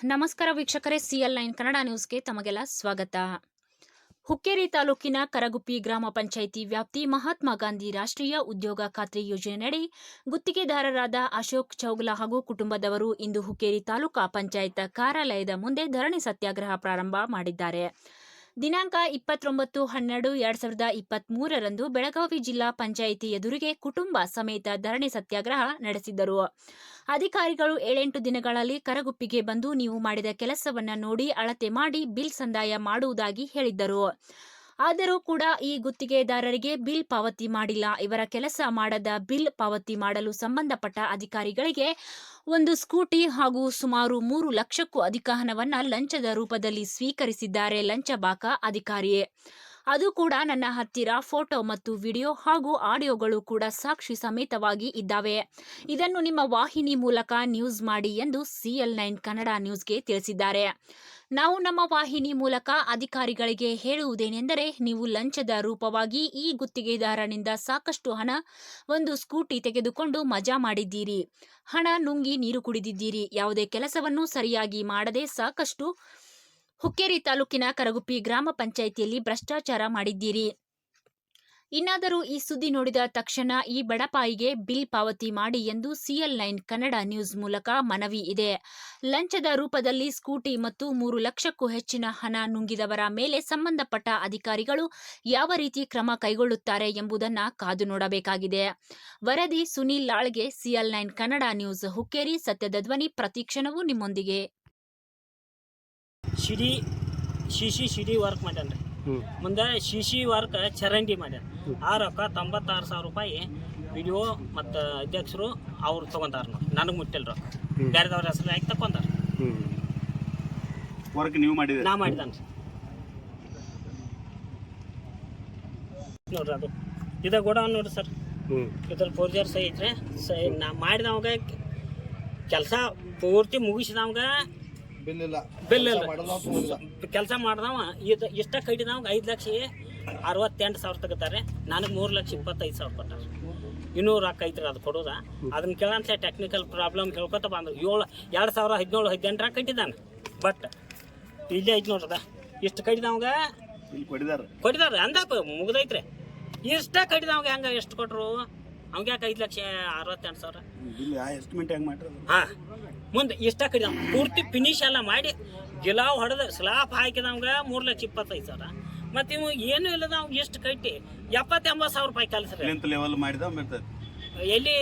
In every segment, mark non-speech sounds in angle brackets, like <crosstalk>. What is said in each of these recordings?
ನಮಸ್ಕಾರ ವೀಕ್ಷಕರೇ CL nine Kannada ನ್ಯೂಸ್ಗೆ ತಮಗೆಲ್ಲ ಸ್ವಾಗತ. ಹುಕ್ಕೇರಿ ತಾಲೂಕಿನ ಕರಗುಪ್ಪಿ ಗ್ರಾಮ ಪಂಚಾಯಿತಿ ವ್ಯಾಪ್ತಿ ಮಹಾತ್ಮ ಗಾಂಧಿ ರಾಷ್ಟ್ರೀಯ ಉದ್ಯೋಗ ಖಾತ್ರಿ ಯೋಜನೆಯಡಿ ಗುತ್ತಿಗೆದಾರರಾದ ಅಶೋಕ್ ಚೌಗ್ಲಾ ಹಾಗೂ ಕುಟುಂಬದವರು ಇಂದು ಹುಕ್ಕೇರಿ ತಾಲೂಕಾ ಪಂಚಾಯತ್ ಕಾರ್ಯಾಲಯದ ಮುಂದೆ ಧರಣಿ ಸತ್ಯಾಗ್ರಹ ಪ್ರಾರಂಭ ಮಾಡಿದ್ದಾರೆ. ದಿನಾಂಕ ಇಪ್ಪತ್ತೊಂಬತ್ತು ಹನ್ನೆರಡು ಎರಡ್ ಸಾವಿರದ ಇಪ್ಪತ್ತ್ ಮೂರರಂದು ಬೆಳಗಾವಿ ಜಿಲ್ಲಾ ಪಂಚಾಯಿತಿ ಎದುರಿಗೆ ಕುಟುಂಬ ಸಮೇತ ಧರಣಿ ಸತ್ಯಾಗ್ರಹ ನಡೆಸಿದ್ದರು. ಅಧಿಕಾರಿಗಳು ಏಳೆಂಟು ದಿನಗಳಲ್ಲಿ ಕರಗುಪ್ಪಿಗೆ ಬಂದು ನೀವು ಮಾಡಿದ ಕೆಲಸವನ್ನ ನೋಡಿ ಅಳತೆ ಮಾಡಿ ಬಿಲ್ ಸಂದಾಯ ಮಾಡುವುದಾಗಿ ಹೇಳಿದ್ದರು. ಆದರೂ ಕೂಡ ಈ ಗುತ್ತಿಗೆದಾರರಿಗೆ ಬಿಲ್ ಪಾವತಿ ಮಾಡಿಲ್ಲ. ಇವರ ಕೆಲಸ ಮಾಡದ ಬಿಲ್ ಪಾವತಿ ಮಾಡಲು ಸಂಬಂಧಪಟ್ಟ ಅಧಿಕಾರಿಗಳಿಗೆ ಒಂದು ಸ್ಕೂಟಿ ಹಾಗೂ ಸುಮಾರು ಮೂರು ಲಕ್ಷಕ್ಕೂ ಅಧಿಕ ಹಣವನ್ನು ಲಂಚದ ರೂಪದಲ್ಲಿ ಸ್ವೀಕರಿಸಿದ್ದಾರೆ. ಲಂಚಬಾಕ ಅಧಿಕಾರಿಯೇ ಅದು ಕೂಡ ನನ್ನ ಹತ್ತಿರ ಫೋಟೋ ಮತ್ತು ವಿಡಿಯೋ ಹಾಗೂ ಆಡಿಯೋಗಳು ಕೂಡ ಸಾಕ್ಷಿ ಸಮೇತವಾಗಿ ಇದ್ದಾವೆ. ಇದನ್ನು ನಿಮ್ಮ ವಾಹಿನಿ ಮೂಲಕ ನ್ಯೂಸ್ ಮಾಡಿ ಎಂದು ಸಿಎಲ್ ನೈನ್ ಕನ್ನಡ ನ್ಯೂಸ್ಗೆ ತಿಳಿಸಿದ್ದಾರೆ. ನಾವು ನಮ್ಮ ವಾಹಿನಿ ಮೂಲಕ ಅಧಿಕಾರಿಗಳಿಗೆ ಹೇಳುವುದೇನೆಂದರೆ, ನೀವು ಲಂಚದ ರೂಪವಾಗಿ ಈ ಗುತ್ತಿಗೆದಾರನಿಂದ ಸಾಕಷ್ಟು ಹಣ, ಒಂದು ಸ್ಕೂಟಿ ತೆಗೆದುಕೊಂಡು ಮಜಾ ಮಾಡಿದ್ದೀರಿ. ಹಣ ನುಂಗಿ ನೀರು ಕುಡಿದಿದ್ದೀರಿ. ಯಾವುದೇ ಕೆಲಸವನ್ನು ಸರಿಯಾಗಿ ಮಾಡದೆ ಸಾಕಷ್ಟು ಹುಕ್ಕೇರಿ ತಾಲೂಕಿನ ಕರಗುಪ್ಪಿ ಗ್ರಾಮ ಪಂಚಾಯಿತಿಯಲ್ಲಿ ಭ್ರಷ್ಟಾಚಾರ ಮಾಡಿದ್ದೀರಿ. ಇನ್ನಾದರೂ ಈ ಸುದ್ದಿ ನೋಡಿದ ತಕ್ಷಣ ಈ ಬಡಪಾಯಿಗೆ ಬಿಲ್ ಪಾವತಿ ಮಾಡಿ ಎಂದು ಸಿಎಲ್ ನೈನ್ ಕನ್ನಡ ನ್ಯೂಸ್ ಮೂಲಕ ಮನವಿ ಇದೆ. ಲಂಚದ ರೂಪದಲ್ಲಿ ಸ್ಕೂಟಿ ಮತ್ತು ಮೂರು ಲಕ್ಷಕ್ಕೂ ಹೆಚ್ಚಿನ ಹಣ ನುಂಗಿದವರ ಮೇಲೆ ಸಂಬಂಧಪಟ್ಟ ಅಧಿಕಾರಿಗಳು ಯಾವ ರೀತಿ ಕ್ರಮ ಕೈಗೊಳ್ಳುತ್ತಾರೆ ಎಂಬುದನ್ನು ಕಾದು ನೋಡಬೇಕಾಗಿದೆ. ವರದಿ Sunil ಲಾಳ್ಗೆ CL nine Kannada news Hukkeri ಸತ್ಯದ ಧ್ವನಿ ಪ್ರತಿಕ್ಷಣವೂ ನಿಮ್ಮೊಂದಿಗೆ. ಶಿಡಿ ಶಿಶಿ ಶಿಡಿ ವರ್ಕ್ ಮಾಡ್ಯಾನ ರೀ. ಮುಂದೆ ಶಿಶಿ ವರ್ಕ್ ಚರಂಡಿ ಮಾಡ್ಯಾನ ಆ ರೊಕ್ಕ ತೊಂಬತ್ತಾರು ಸಾವಿರ ರೂಪಾಯಿ ವಿಡಿಯೋ ಮತ್ತು ಅಧ್ಯಕ್ಷರು ಅವ್ರು ತೊಗೊಂತಾರ ನನಗೆ ಮುಟ್ಟಿಲ್ಲ ರೊಕ್ಕ. ಬೇರೆದವ್ರ ಹೆಸರು ಹಾಕಿ ತಗೊಂತಾರ. ವರ್ಕ್ ನೀವು ಮಾಡಿದ್ರಿ ನಾ ಮಾಡಿದಾನ ನೋಡ್ರಿ ಅದು. ಇದ ಗೋಡೌನ್ ನೋಡ್ರಿ ಸರ್. ಇದ್ರಲ್ಲಿ ಇದ್ರ ಫೋರ್ಜರ್ ಸೈ ಐತ್ರಿ ಸೈ ನಾ ಮಾಡಿದವಾಗ ಕೆಲಸ ಪೂರ್ತಿ ಮುಗಿಸಿದವಾಗ ಬಿಲ್ ಇಲ್ಲ. ಕೆಲಸ ಮಾಡ್ದವ ಇದು ಇಷ್ಟ ಐದು ಲಕ್ಷ ಅರವತ್ತೆಂಟು ಸಾವಿರ ತಗೋತಾರೆ. ನನಗೆ ಮೂರು ಲಕ್ಷ ಇಪ್ಪತ್ತೈದು ಸಾವಿರ ಕೊಟ್ಟಾರ. ಇನ್ನೂ ರೊಕ್ಕ ಐತ್ರಿ ಅದು ಕೊಡೋದ. ಅದನ್ನ ಕೇಳಂತ ಟೆಕ್ನಿಕಲ್ ಪ್ರಾಬ್ಲಮ್ ಹೇಳ್ಕೊತ ಬಂದ್ರು ಏಳು ಎರಡು ಸಾವಿರ ಹದಿನೇಳು ಹದಿನೆಂಟರಾಗ ಕಟ್ಟಿದ್ದಾನೆ ಬಟ್ ಇಲ್ಲೇ ಐತಿ ನೋಡ್ರದ. ಇಷ್ಟು ಕಟ್ಟಿದವಾಗ ಕೊಟ್ಟಿದಾರ ಅಂದಪ್ಪ ಮುಗ್ದೈತ್ರಿ. ಇಷ್ಟ ಕಟ್ಟಿದವಾಗ ಹೆಂಗ ಎಷ್ಟು ಕೊಟ್ರು? ಅವ್ಗೆ ಯಾಕೆ ಐದು ಲಕ್ಷ ಅರವತ್ತೆಂಟು ಸಾವಿರ? ಎಸ್ಟಿಮೇಟ್ ಹೆಂಗ್ ಮಾಡ್ರಿ ಹಾ. ಮುಂದೆ ಇಷ್ಟ ಕಡಿದ ಪೂರ್ತಿ ಫಿನಿಶ್ ಎಲ್ಲ ಮಾಡಿ ಗಿಲಾವ್ ಹೊಡೆದ ಸ್ಲಾಪ್ ಹಾಕಿದವಂಗ ಮೂರು ಲಕ್ಷ ಇಪ್ಪತ್ತೈದು ಸಾವಿರ. ಮತ್ತೆ ಇವು ಏನು ಇಲ್ಲದ ಅವ್ಗೆ ಎಷ್ಟು ಕಟ್ಟಿ ಎಪ್ಪತ್ತು ಎಂಬತ್ತು ಸಾವಿರ ರೂಪಾಯಿ ಕೆಲಸ ಲೆವೆಲ್ ಮಾಡಿದ ಎಲ್ಲಿ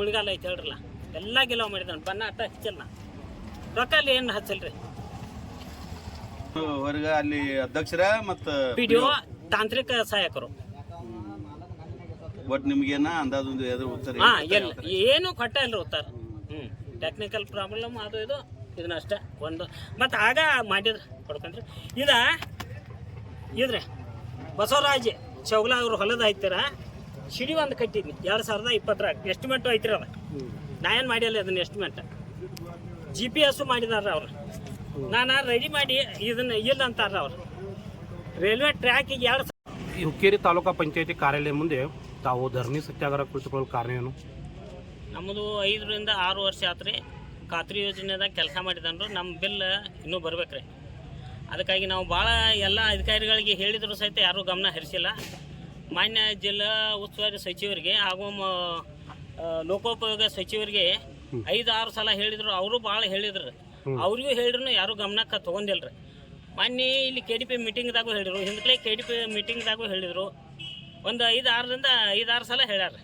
ಉಳಿಗಾಲ ಐತೆ ಹೇಳ್ರಲ್ಲ ಎಲ್ಲ ಗಿಲಾವ್ ಮಾಡಿದ ಬನ್ನ ಅಟ್ಟ ಹಚ್ಚಲ್ಲ ರೊಕ್ಕ ಅಲ್ಲಿ ಏನು ಹಚ್ಚಲ್ರಿ? ಹೊರಗ ಅಲ್ಲಿ ಅಧ್ಯಕ್ಷರ ಮತ್ತು ಪಿ ಡಿ ಒ ತಾಂತ್ರಿಕ ಸಹಾಯಕರು. ಬಟ್ ನಿಮ್ಗೇನ ಅಂದಾಜು ಒಂದು ಎದುರು ಉತ್ತರ ಹಾ ಎಲ್ಲ ಏನು ಕೊಟ್ಟ ಇಲ್ರಿ ಉತ್ತರ. ಹ್ಞೂ ಟೆಕ್ನಿಕಲ್ ಪ್ರಾಬ್ಲಮ್ ಅದು ಇದು, ಇದನ್ನ ಅಷ್ಟೇ, ಒಂದು. ಮತ್ತು ಆಗ ಮಾಡಿದ್ರು, ಕೊಡ್ಕೊಂಡ್ರಿ. ಇದ, ಇದ್ರಿ, ಬಸವರಾಜ್ ಚೌಗ್ಲ ಅವರು ಹೊಲದ ಐತಿರ? ಸಿಡಿ ಒಂದು ಕಟ್ಟಿದ್ನಿ, ಎರಡು ಸಾವಿರದ ಇಪ್ಪತ್ತರಾಗ. ಎಸ್ಟಿಮೇಟು ಐತ್ರಿ ಅದ. ನಾ ಏನು ಮಾಡಿಲ್ಲ ಅದನ್ನ ಎಸ್ಟಿಮೇಟ್ ಜಿ ಪಿ ಎಸ್ಸು ಮಾಡಿದಾರ ಅವ್ರು. ನಾನು ರೆಡಿ ಮಾಡಿ ಇದನ್ನ ಇಲ್ಲ ಅಂತಾರ ಅವ್ರು. ರೈಲ್ವೆ ಟ್ರ್ಯಾಕಿಗೆ ಎರಡು ಸಾವಿರ ಹುಕ್ಕೇರಿ ತಾಲೂಕಾ ಪಂಚಾಯತಿ ಕಾರ್ಯಾಲಯ ಮುಂದೆ ತಾವು ಧರಣಿ ಸತ್ಯಾಗ್ರಹ ಕುಳಿತುಕೊಳ್ಳಲು ಕಾರಣ ಏನು? ನಮ್ಮದು ಐದರಿಂದ ಆರು ವರ್ಷ ಆತ್ರಿ. ಖಾತ್ರಿ ಯೋಜನೆದಾಗ ಕೆಲಸ ಮಾಡಿದನ್ರು. ನಮ್ಮ ಬಿಲ್ ಇನ್ನೂ ಬರ್ಬೇಕ್ರಿ. ಅದಕ್ಕಾಗಿ ನಾವು ಭಾಳ ಎಲ್ಲ ಅಧಿಕಾರಿಗಳಿಗೆ ಹೇಳಿದ್ರು ಸಹಿತ ಯಾರೂ ಗಮನ ಹರಿಸಿಲ್ಲ. ಮಾನ್ಯ ಜಿಲ್ಲಾ ಉಸ್ತುವಾರಿ ಸಚಿವರಿಗೆ ಹಾಗೂ ಲೋಕೋಪಯೋಗ ಸಚಿವರಿಗೆ ಐದು ಆರು ಸಲ ಹೇಳಿದ್ರು. ಅವರು ಭಾಳ ಹೇಳಿದ್ರು. ಅವ್ರಿಗೂ ಹೇಳಿದ್ರು ಯಾರೂ ಗಮನಕ್ಕೆ ತೊಗೊಂಡಿಲ್ರಿ. ಮೊನ್ನೆ ಇಲ್ಲಿ ಕೆ ಡಿ ಪಿ ಮೀಟಿಂಗ್ದಾಗೂ ಹೇಳಿದ್ರು. ಹಿಂದ್ಲೇ ಕೆ ಡಿ ಪಿ ಮೀಟಿಂಗ್ದಾಗೂ ಹೇಳಿದರು. ಒಂದು ಐದು ಆರರಿಂದ ಐದು ಆರು ಸಲ ಹೇಳ್ಯಾರ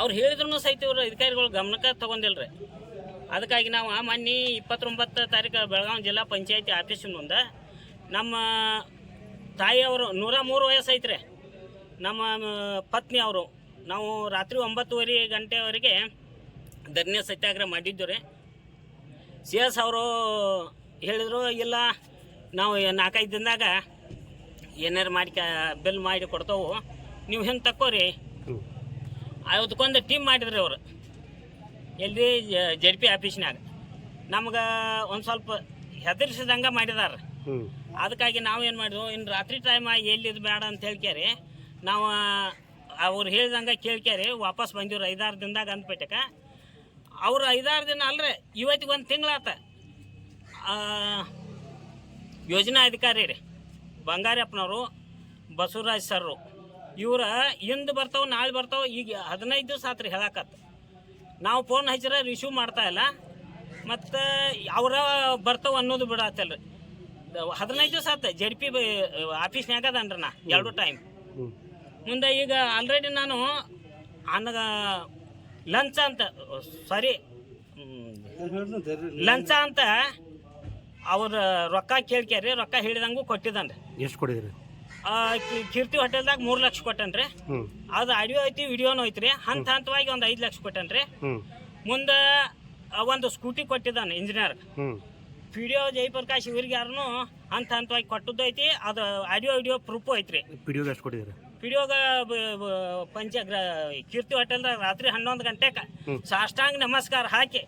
ಅವ್ರು ಹೇಳಿದ್ರು ಸಹಿತ ಇವರು ಅಧಿಕಾರಿಗಳು ಗಮನಕ್ಕೆ ತಗೊಂಡಿಲ್ರಿ. ಅದಕ್ಕಾಗಿ ನಾವು ಮೊನ್ನೆ ಇಪ್ಪತ್ತೊಂಬತ್ತು ತಾರೀಕು ಬೆಳಗಾವಿ ಜಿಲ್ಲಾ ಪಂಚಾಯತಿ ಆಫೀಸಿನ ಮುಂದೆ ನಮ್ಮ ತಾಯಿಯವರು ನೂರ ಮೂರು ವಯಸ್ಸು ಐತ್ರಿ. ನಮ್ಮ ಪತ್ನಿ ಅವರು ನಾವು ರಾತ್ರಿ ಒಂಬತ್ತುವರೆ ಗಂಟೆವರೆಗೆ ಧರಣಿ ಸತ್ಯಾಗ್ರಹ ಮಾಡಿದ್ದು ರೀ. ಸಿ ಎಸ್ ಅವರು ಹೇಳಿದರು, ಇಲ್ಲ, ನಾವು ನಾಲ್ಕೈದು ದಿನದಾಗ ಏನಾರು ಮಾಡಿ ಬಿಲ್ ಮಾಡಿ ಕೊಡ್ತಾವು. ನೀವು ಹೆಂಗೆ ತಕ್ಕೋರಿ? ಅವತ್ತಕ್ಕೊಂದು ಟೀಮ್ ಮಾಡಿದ್ರು ಅವರು. ಎಲ್ಲಿ ಜೆ ಪಿ ಆಫೀಸ್ನಾಗ ನಮ್ಗೆ ಒಂದು ಸ್ವಲ್ಪ ಹೆದರ್ಸಿದಂಗೆ ಮಾಡಿದಾರೆ. ಅದಕ್ಕಾಗಿ ನಾವು ಏನು ಮಾಡಿದ್ವು ಇನ್ನು ರಾತ್ರಿ ಟೈಮ್ ಎಲ್ಲಿದ್ದು ಬೇಡ ಅಂತ ಹೇಳ್ಕ್ಯಾರಿ ನಾವು ಅವ್ರು ಹೇಳ್ದಂಗೆ ಕೇಳ್ಕ್ಯಾರಿ ವಾಪಸ್ ಬಂದಿವ್ರು ಐದಾರು ದಿನದಾಗ ಅಂದ್ಬಿಟ್ಟಕ ಅವ್ರು ಐದಾರು ದಿನ ಅಲ್ರಿ ಇವತ್ತಿಗೆ ಒಂದು ತಿಂಗಳಾತ. ಯೋಜನಾ ಅಧಿಕಾರಿ ರೀ ಬಂಗಾರಪ್ಪನವರು ಬಸವರಾಜ್ ಸರ್ರು. ಇವ್ರ ಇಂದು ಬರ್ತಾವೆ ನಾಳೆ ಬರ್ತಾವೆ ಈಗ ಹದಿನೈದು ದಿವಸ ಆತ್ರಿ ಹೇಳಕತ್ತ ನಾವು ಫೋನ್ ಹಚ್ಚಿರ ರಿಸೀವ್ ಮಾಡ್ತಾ ಇಲ್ಲ. ಮತ್ತು ಅವರ ಬರ್ತಾವ ಅನ್ನೋದು ಬಿಡತ್ತಲ್ರಿ ಹದಿನೈದು ದಿವಸ ಆತ ಜೆಡ್ ಪಿ ಆಫೀಸ್ನ್ಯಾಗ ಅದನ್ರಿ ನಾ ಎರಡು ಟೈಮ್ ಮುಂದೆ ಈಗ ಆಲ್ರೆಡಿ ನಾನು ಅನ್ನ ಲಂಚ ಅಂತ ಸಾರಿ ಲಂಚ ಅಂತ ಅವ್ರ ರೊಕ್ಕ ಕೇಳ್ಕ್ಯಾರಿ ರೊಕ್ಕ ಹಿಡಿದಂಗೂ ಕೊಟ್ಟಿದ್ದಾನೆ ಎಷ್ಟು ಕೊಡಿದ್ರಿ? ಆ, ಕಿ- ಕೀರ್ತಿ ಹೋಟೆಲ್ದಾಗ ಮೂರ್ ಲಕ್ಷ ಕೊಟ್ಟನ್ರಿ. ಅದ್ ಆಡಿಯೋ ಐತಿ ವಿಡಿಯೋನು ಐತ್ರಿ. ಹಂತ ಹಂತವಾಗಿ ಒಂದ್ ಐದ್ ಲಕ್ಷ ಕೊಟ್ಟನ್ರಿ. ಮುಂದ ಒಂದು ಸ್ಕೂಟಿ ಕೊಟ್ಟಿದ್ದಾನೆ engineer video P D O Jayaprakash ಇವ್ರಿಗೆ ಯಾರನು ಹಂತ ಹಂತವಾಗಿ ಕೊಟ್ಟದ್ದು ಐತಿ. ಅದು ಆಡಿಯೋ ವಿಡಿಯೋ ಪ್ರೂಫ್ ಐತ್ರಿ. ಪಿ ಡಿ ಎಷ್ಟು ಡಿ ಒಗ ಪಂಚ ಕೀರ್ತಿ ಹೋಟೆಲ್ದಾಗ ರಾತ್ರಿ ಹನ್ನೊಂದು ಗಂಟೆಗೆ ಹ್ಮ್. ಸಾಷ್ಟಾಂಗ ನಮಸ್ಕಾರ ಹಾಕಿ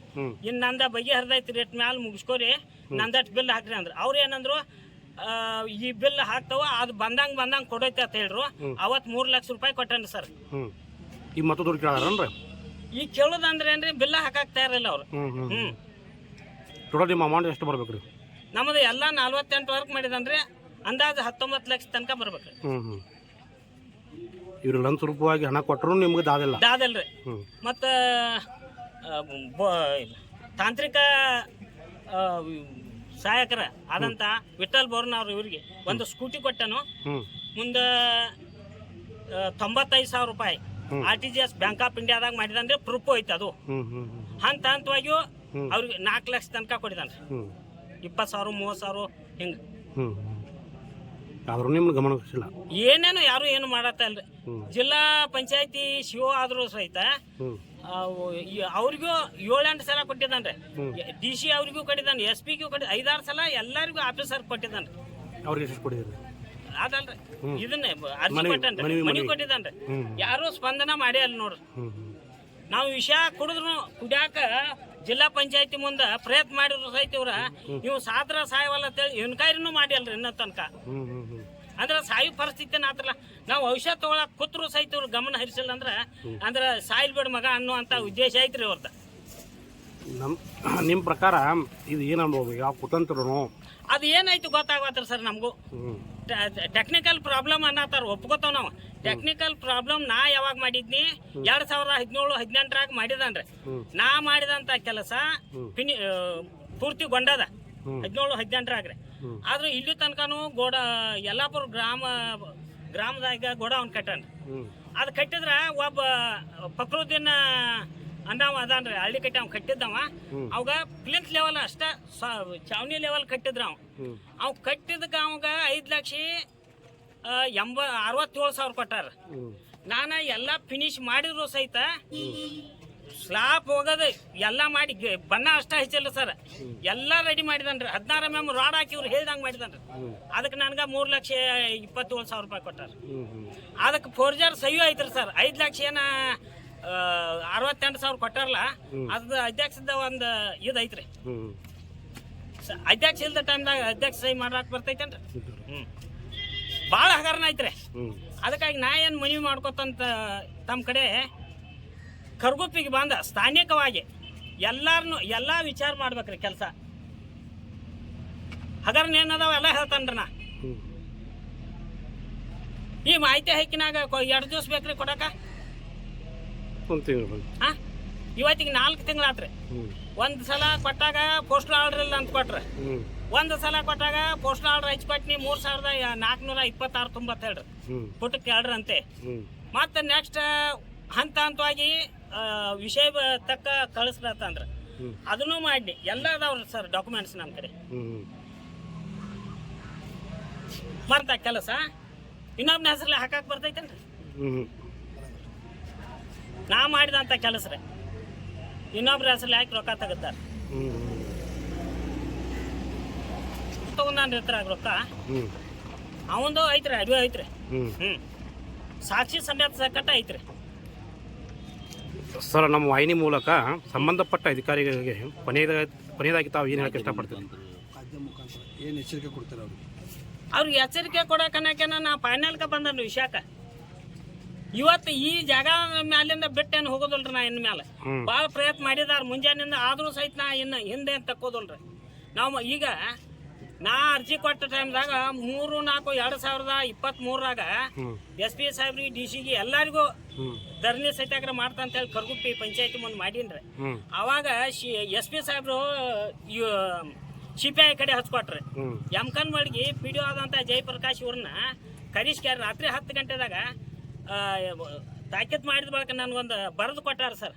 ಇನ್ನು ನಂದ ಬಗೆಹರಿದೈತಿ ರೇಟ್ ಮ್ಯಾಲ ಮುಗಿಸ್ಕೋರಿ ನಂದಟ್ ಬಿಲ್ ಹಾಕ್ರಿ ಅಂದ್ರೆ. ಅವ್ರು ಏನಂದ್ರು ಈ ಬಿಲ್ ಹಾಕ್ತಾವ ಅದು ಬಂದಂಗ್ ಬಂದಂಗ್ ಕೊಡೈತೆ ಅಂತ ಹೇಳ್ರು. ಅವತ್ತು ಮೂರ್ ಲಕ್ಷ ರೂಪಾಯಿ ಕೊಟ್ಟನ್ರಿ ಸರ್. ಈ ಮತ್ತೊಂದು ಕೇಳಾರನ್ರಿ? ಈಗ ಕೇಳೋದಂದ್ರೆ ಏನ್ರಿ ಬಿಲ್ ಹಾಕಕ್ ತಯಾರಿಲ್ಲ ಅವ್ರು. ಹ್ಞೂ ಟೋಟಲ್ ನಿಮ್ಮ ಅಮೌಂಟ್ ಎಷ್ಟು ಬರ್ಬೇಕ್ರಿ? ರೀ ನಮ್ಮದು ಎಲ್ಲ ನಲ್ವತ್ತೆಂಟು ವರ್ಕ್ ಮಾಡಿದನ್ರಿ ಅಂದಾಜು ಹತ್ತೊಂಬತ್ತು ಲಕ್ಷ ತನಕ ಬರ್ಬೇಕು ಇವ್ರು ಲಂಚ್ ರೂಪವಾಗಿ ಹಣ ಕೊಟ್ಟರು ನಿಮ್ಗೆ ದಾದಲ್ಲ. ದಾದಲ್ರಿ. ಹ್ಞೂ ಮತ್ತು ತಾಂತ್ರಿಕ ಆ, ಸಹಾಯಕರ ಆದಂತ ವಿಠಲ್ ಅವರು ಇವರಿಗೆ. ಒಂದು ಸ್ಕೂಟಿ ಕೊಟ್ಟನು. ಮುಂದೆ ತೊಂಬತ್ತೈದು ಸಾವಿರ ರೂಪಾಯಿ R T G S bank of ಇಂಡಿಯಾದಾಗ ಮಾಡಿದಂದ್ರೆ ಪ್ರೂಫ್ ಐತೆ ಅದು. ಹಂತ ಹಂತವಾಗಿಯೂ ಹ್ಮ್. ಅವ್ರಿಗೆ ನಾಲ್ಕು ಲಕ್ಷ ತನಕ ಹ್ಞೂ ಇಪ್ಪತ್ತು ಸಾವಿರ ಮೂವತ್ತು ಸಾವಿರ ಹಿಂಗೆ. ಅವರು ಆದ್ರೂ ನಿಮ್ಗೆ ಗಮನ ಏನೇನು ಯಾರು ಏನು ಮಾಡತ್ತಲ್ರಿ ಜಿಲ್ಲಾ ಪಂಚಾಯತಿ ಶಿವ ಆದರೂ ಸಹಿತ ಅವ್ರಿಗೂ ಏಳೆಂಟು ಸಲ ಕೊಟ್ಟಿದ್ದಾನ್ರಿ. ಹ್ಮ್. ಡಿ ಸಿ ಅವ್ರಿಗೂ ಕೊಟ್ಟಿದ್ದಾನೆ ಎಸ್ ಪಿಗೂ ಕೊಟ್ಟಿದ್ದ ಐದಾರು ಸಲ ಎಲ್ಲರಿಗೂ ಆಫೀಸರ್ ಕೊಟ್ಟಿದ್ದಾನೆ ಅವ್ರಿಗೆ ಎಷ್ಟು ಅದಲ್ರಿ. ಇದನ್ನೇ ಅರ್ಜಿ ಕೊಟ್ಟನ್ರಿ. ಮನಿ. ಕೊಟ್ಟಿದ್ದಾನ್ರಿ. ಯಾರೂ ಸ್ಪಂದನ ಮಾಡೇ ಅಲ್ಲ ನೋಡ್ರಿ. ನಾವು ವಿಷಯ ಕುಡಿದ್ರು ಕುಡಿಯಾಕ ಜಿಲ್ಲಾ ಪಂಚಾಯತಿ ಮುಂದೆ ಪ್ರಯತ್ನ ಮಾಡಿದ್ರು ಸಹಿತ ಇವ್ರ. ನೀವು ಸಾದ್ರ ಸಾಯವಲ್ಲ ಅಂತೇಳಿ ಮಾಡಿ ಅಲ್ರಿ ಇನ್ನೂ ತನಕ. ಅಂದ್ರೆ ಸಾಯಿ ಪರಿಸ್ಥಿತಿ ಆತಲ್ಲ. ನಾವು ಔಷಧ ತಗೊಳಕ್ ಕೂತ್ರು ಸಹಿತ ಇವ್ರು ಗಮನ ಹರಿಸಲ್ಲ ಅಂದ್ರೆ ಅಂದ್ರೆ ಸಾಯಿಲ್ ಬೇಡ ಮಗ ಅನ್ನುವಂಥ ಉದ್ದೇಶ ಐತ್ರಿ ಅವ್ರದ್ದು ನಮ್ಮ <clears throat> ನಿಮ್ಮ ಪ್ರಕಾರ ಇದು ಏನು ಅನ್ಬೋದು ಯಾವ ಕುತಂತ್ರ ಅದು ಏನಾಯ್ತು ಗೊತ್ತಾಗತ್ತ ಸರ್ ನಮಗೂ? ಟೆಕ್ನಿಕಲ್ ಪ್ರಾಬ್ಲಮ್ ಅನ್ನತ್ತಾರ ಒಪ್ಕೋತಾವ ನಾವು. ಟೆಕ್ನಿಕಲ್ ಪ್ರಾಬ್ಲಮ್ ನಾ ಯಾವಾಗ ಮಾಡಿದ್ನಿ? ಎರಡ್ ಸಾವಿರದ ಹದಿನೇಳು ಹದಿನೆಂಟರಾಗ ಮಾಡಿದನ್ರಿ ನಾ ಮಾಡಿದಂತ ಕೆಲಸ. ಫಿನಿ ಪೂರ್ತಿ ಗೊಂಡದ. ಹದಿನೇಳು ಹದಿನೆಂಟರಾಗ್ರಿ. ಆದ್ರೆ ಇಲ್ಲಿ ತನಕನು ಗೋಡ ಯಲ್ಲಾಪುರ ಗ್ರಾಮ ಗ್ರಾಮದಾಗ ಗೋಡೌನ್ ಕಟ್ಟನ್. ಅದು ಕಟ್ಟಿದ್ರ ಒಬ್ಬ ಫಕ್ರುದ್ದೀನ್ ಅನ್ನವ ಅದಾನ್ರಿ ಹಳ್ಳಿ ಕಟ್ಟಿ ಅವ್ನು ಕಟ್ಟಿದ್ದವ. ಅವಾಗ ಪ್ಲಿಂತ್ ಲೆವೆಲ್ ಅಷ್ಟ ಚಾವಣಿ ಲೆವೆಲ್ ಕಟ್ಟಿದ್ರ ಅವ ಅವ್ ಕಟ್ಟಿದ್ಕ ಅವಾಗ ಐದು ಲಕ್ಷ ಎಂಬ ಅರವತ್ತೇಳು ಸಾವಿರ ಕೊಟ್ಟಾರ. ನಾನು ಎಲ್ಲ ಫಿನಿಶ್ ಮಾಡಿದ್ರು ಸಹಿತ ಸ್ಲಾಪ್ ಹೋಗೋದು ಎಲ್ಲ ಮಾಡಿ ಬಣ್ಣ ಅಷ್ಟ ಹಚ್ಚಿಲ್ಲ ಸರ್. ಎಲ್ಲ ರೆಡಿ ಮಾಡಿದನ್ರಿ. ಹದಿನಾರು ಎಂ ರಾಡ್ ಹಾಕಿ ಇವ್ರು ಹೇಳ್ದಂಗೆ ಮಾಡಿದನ್ರಿ. ಅದಕ್ಕೆ ನನಗೆ ಮೂರು ಲಕ್ಷ ಇಪ್ಪತ್ತೇಳು ಸಾವಿರ ರೂಪಾಯಿ ಕೊಟ್ಟಾರ. ಅದಕ್ಕೆ ಫೋರ್ಜರ್ ಸಹಿ ಐತ್ರಿ ಸರ್. ಐದು ಲಕ್ಷ ಏನ ಅರವತ್ತೆಂಟು ಸಾವಿರ ಕೊಟ್ಟಾರಲ್ಲ, ಅದು ಅಧ್ಯಕ್ಷದ ಒಂದು ಇದು ಐತ್ರಿ. ಸ- ಅಧ್ಯಕ್ಷ ಇಲ್ದ ಟೈಮ್ದಾಗ ಅಧ್ಯಕ್ಷ ಸಹಿ ಮಾಡಾಕ್ ಬರ್ತೈತೇನ್ರಿ. ಹ್ಞೂ ಭಾಳ ಹಗರಣ ಐತ್ರಿ. ಅದಕ್ಕಾಗಿ ನಾ ಏನು ಮನವಿ ಮಾಡ್ಕೊತಂತ ತಮ್ಮ ಕಡೆ ಕರ್ಗುಪ್ಪಿಗೆ ಬಂದ ಸ್ಥಾನಿಕವಾಗಿ ಎಲ್ಲಾರನು ಎಲ್ಲ ವಿಚಾರ ಮಾಡ್ಬೇಕ್ರಿ ಕೆಲಸ. ಹಗರ್ನ ಏನದಾವ ಎಲ್ಲ ಹೇಳ್ತಾನ್ರಿ ನಾ. ಈ ಮಾಹಿತಿ ಹಾಕಿನಾಗ ಎರಡು ದಿವಸ ಬೇಕ್ರಿ ಕೊಡಕ? ತಿಂಗಳು ಇವತ್ತಿಗೆ ನಾಲ್ಕು ತಿಂಗಳಾತ್ರಿ ಒಂದು ಸಲ ಕೊಟ್ಟಾಗ ಪೋಸ್ಟಲ್ ಆರ್ಡರ್ ಇಲ್ಲ ಅಂತ ಕೊಟ್ರೆ. ಒಂದು ಸಲ ಕೊಟ್ಟಾಗ ಪೋಸ್ಟಲ್ ಆರ್ಡರ್ ಹಚ್ಚಿ ಮೂರ್ ಮೂರು ಸಾವಿರದ ನಾಲ್ಕುನೂರ ಇಪ್ಪತ್ತಾರು ತೊಂಬತ್ತೇಳ್ರಿ. ಪುಟಕ್ಕೆ ಎರಡ್ರಂತೆ. ಮತ್ತೆ ನೆಕ್ಸ್ಟ್ ಹಂತ ಹಂತವಾಗಿ ವಿಷಯ ತಕ್ಕ ಕಳಿಸ್ಲತ್ತಂದ್ರ ಅದನ್ನು ಮಾಡಿ ಎಲ್ಲ ಅದಾವ್ರಿ ಸರ್ ಡಾಕ್ಯುಮೆಂಟ್ಸ್ ನಮ್ಮ ಕಡೆ. ಬರ್ತ ಕೆಲಸ. ಇನ್ನೊಬ್ಬನ ಹೆಸರಲ್ಲಿ ಹಾಕಕ್ ಬರ್ತೈತೇನ್ರಿ? ನಾ ಮಾಡಿದಂಥ ಕೆಲಸ ರೀ ಇನ್ನೊಬ್ರ ಹೆಸರಲ್ಲಿ ಹಾಕಿ ರೊಕ್ಕ ತಗೊಂಡಾನ್ರಿ ಇರ್ತಾರ ರೊಕ್ಕ. ಅವಂದು ಐತ್ರಿ ಅಡಿವೆ ಐತ್ರಿ. ಹ್ಞೂ ಸಾಕ್ಷಿ ಸಮೇತ ಸಕಟ್ಟ ಐತ್ರಿ. ಸರ್ ನಮ್ಮ ವಾಹಿನಿ ಮೂಲಕ ಸಂಬಂಧಪಟ್ಟ ಅಧಿಕಾರಿಗಳಿಗೆ ಕೊನೆಯದಾಗಿ ಕೊನೆಯದಾಗಿ ತಾವು ಏನು ಹೇಳಕ್ಕೆ ಇಷ್ಟಪಡ್ತೀವಿ ಏನು ಎಚ್ಚರಿಕೆ ಕೊಡ್ತಾರೆ ಅವ್ರಿಗೆ ಅವ್ರಿಗೆ ಎಚ್ಚರಿಕೆ ಕೊಡಕನ್ನಕೇನ ನಾ ಫೈನಲ್ಗೆ ಬಂದನು ವಿಷಯಕ್ಕೆ. ಇವತ್ತು ಈ ಜಾಗ ಮ್ಯಾಲಿಂದ ಬಿಟ್ಟೇನು ಹೋಗೋದಲ್ರಿ ನಾ ಇನ್ ಮ್ಯಾಲೆ. ಹ್ಮ್. ಭಾಳ ಪ್ರಯತ್ನ ಮಾಡಿದಾರ. ಮುಂಜಾನೆಯಿಂದ ಆದರೂ ಸಹಿತ ನಾ ಇನ್ನು ಹಿಂದೆ ಅಂತ ತಕ್ಕೋದಿಲ್ರಿ. ನಾವು ಈಗ ನಾ ಅರ್ಜಿ ಕೊಟ್ಟ ಟೈಮ್ದಾಗ ಮೂರು ನಾಲ್ಕು ಎರಡು ಸಾವಿರದ ಇಪ್ಪತ್ತ್ ಮೂರಾಗ ಎಸ್ ಪಿ ಸಾಹೇಬ್ರಿಗೆ ಡಿ ಸಿಗೆ ಎಲ್ಲರಿಗೂ ಧರಣಿ ಸತ್ಯಾಗ್ರಹ ಮಾಡ್ತಾ ಅಂತೇಳಿ ಕರ್ಗುಪ್ಪಿ ಪಂಚಾಯತಿ ಮುಂದೆ ಮಾಡೀನ್ರಿ. ಅವಾಗ ಶಿ ಎಸ್ ಪಿ ಸಾಹೇಬ್ರು ಸಿ ಪಿ ಐ ಕಡೆ ಹಚ್ಕೊಟ್ರಿ. ಎಂ ಯಮಕನ್ ಮಡ್ಗಿ ಪಿ ಡಿ ಆದಂಥ ಜಯಪ್ರಕಾಶ್ ಇವ್ರನ್ನ ಕರೀಶ್ಕ್ಯಾರ ರಾತ್ರಿ ಹತ್ತು ಗಂಟೆದಾಗ ಆ, ತಾಕೀತ್ ಮಾಡಿದ ಬಳಿಕ ನನಗೊಂದು ಬರೆದು ಕೊಟ್ಟಾರ ಸರ್.